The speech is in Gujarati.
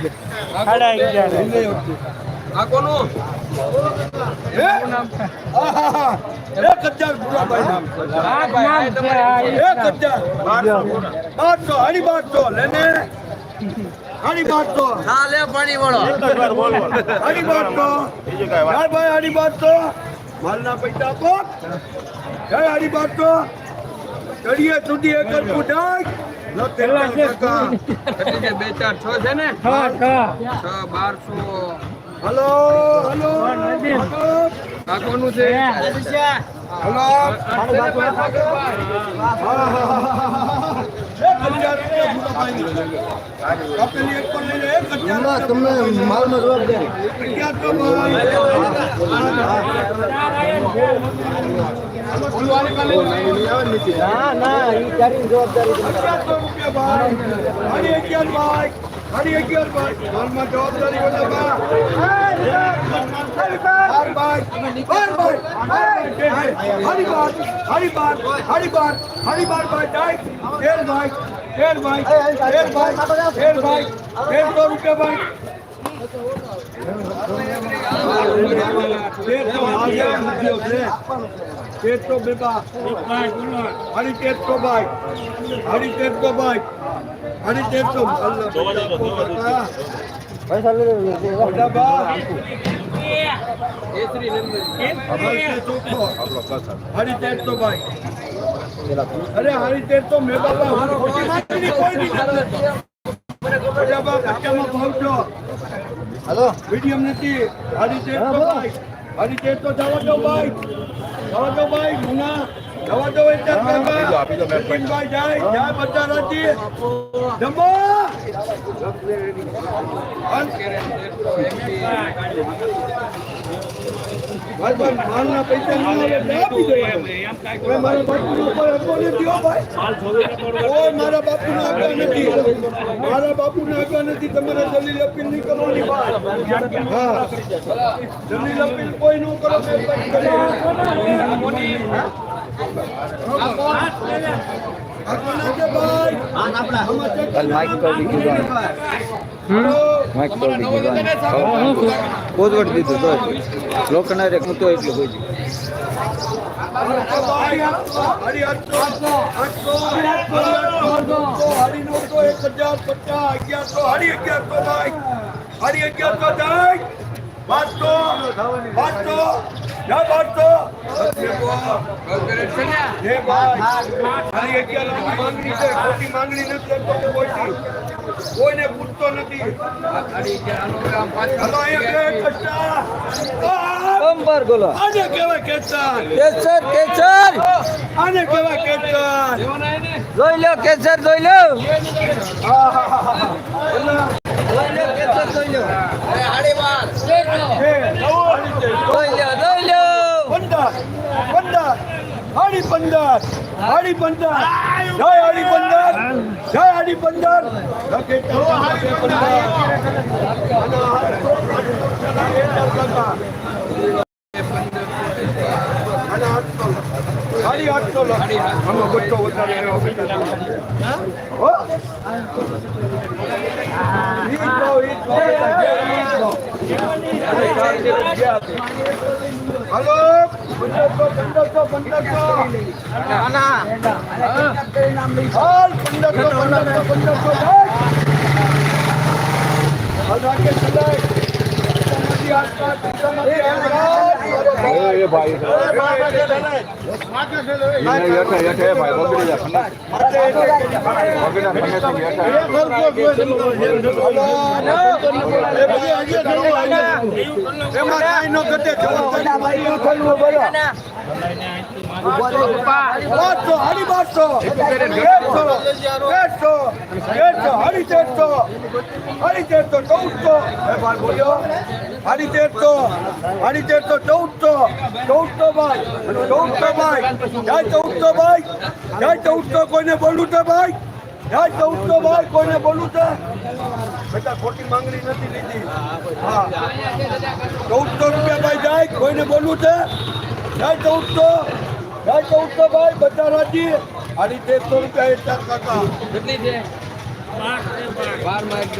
સાડા અગિયાર હજાર બારસો હા લે પાણી વાળો. હાડી બારસો. ભાઈ હાડી બારસો. માલના પૈસા આપો. જય હાડી બારસો. ચડીએ સુધી એક જ. છે બે ચાર છ છે ને? છ બારસો. Hello hello. નદીમ. આ કોનું છે હલો તમને માલનો જવાબ દે ના ના એ જવાબદારી સાડી અગિયાર ભાઈ. માલમાં જવાબદારી વધારવા. રૂપિયા ભાઈ. તેરસો બેબા હાડી તેરસો ભાઈ. હાડી તેરસો ભાઈ તેરસો મેં બાપા કોઈ નહીં મોટા બા કચ્ચામાં ભાવ છો. હલો. મીડિયમ નથી. હાડી તેરસો ભાઈ. હાડી તો જવા દો ભાઈ. જવા દો ભાઈ મુના. જવા દો એક ભાઈ જાય જાય બધા રાજી જમો ભાઈ ભાઈ માલના પૈસા એટલે મારા ભાઈ. મારા બાપુનો હકો નથી મારા બાપુનો આગળ નથી તમારે દલીલ અપીલ નહીં કરવાની હા દલીલ અપીલ કોઈ ન કરો મહેરબાની કરી. આ કોના છે ભાઈ આમાં check કાલ માઇક તો દીધી ભાઈ હલો. માઇક તો દીધી ભાઈ કોદવડ દીધું તો લોકોના હું તો એટલું ભાઈ, હરી એક હજાર પચાસ, અગિયારસો, હરી અગિયારસો ભાઈ. હરી અગિયારસો જાય. બારસો, બારસો, જા બારસો. હે ભાઈ, અગિયારસોની માંગણી છે, ખોટી માંગણી નથી કરતો કોઈથી. કોઈને પૂછતો નથી હલો અહીંયા બે કચ્ચા. આ, બંબર ગોલો. આને કેવા કેચર કેચર કેચર આને કેવા કેચર જોઈ લો કેચર જોઈ લો. જોઈ લો કેસર જોઈ લો. હે, જોઈ લો જોઈ લો. પંદર પંદર. હાડી પંદર. હાડી પંદર. જય હાડી પંદર. જય હાડી પંદર. હલો પંદરસો પંદરસો પંદરસો પંદરસો પંદરસો પંદરસો હાલ એ ભાઈ યઠે યઠે ભાઈ બગડી જા બગડા ખંડે યઠે બારસો હાડી બારસો તેરસો તેરસો તેરસો હાડી તેરસો હાડી તેરસો ચૌદસો બોલ્યો હાડી તેરસો હાડી તેરસો ચૌદસો ભાઈ ચૌદસો ભાઈ જાય કોઈને બોલું છે ભાઈ જાય ચૌદસો ભાઈ કોઈને બોલું છે બેટા ખોટી માંગણી નથી લીધી હા ચૌદસો રૂપિયા ભાઈ જાય, કોઈને બોલવું છે? જાય ચૌદસો જય ચૌદસો ભાઈ બધા રાજી? આડી તેરસો રૂપિયા એક કાકા. કેટલી છે? બારમાં એક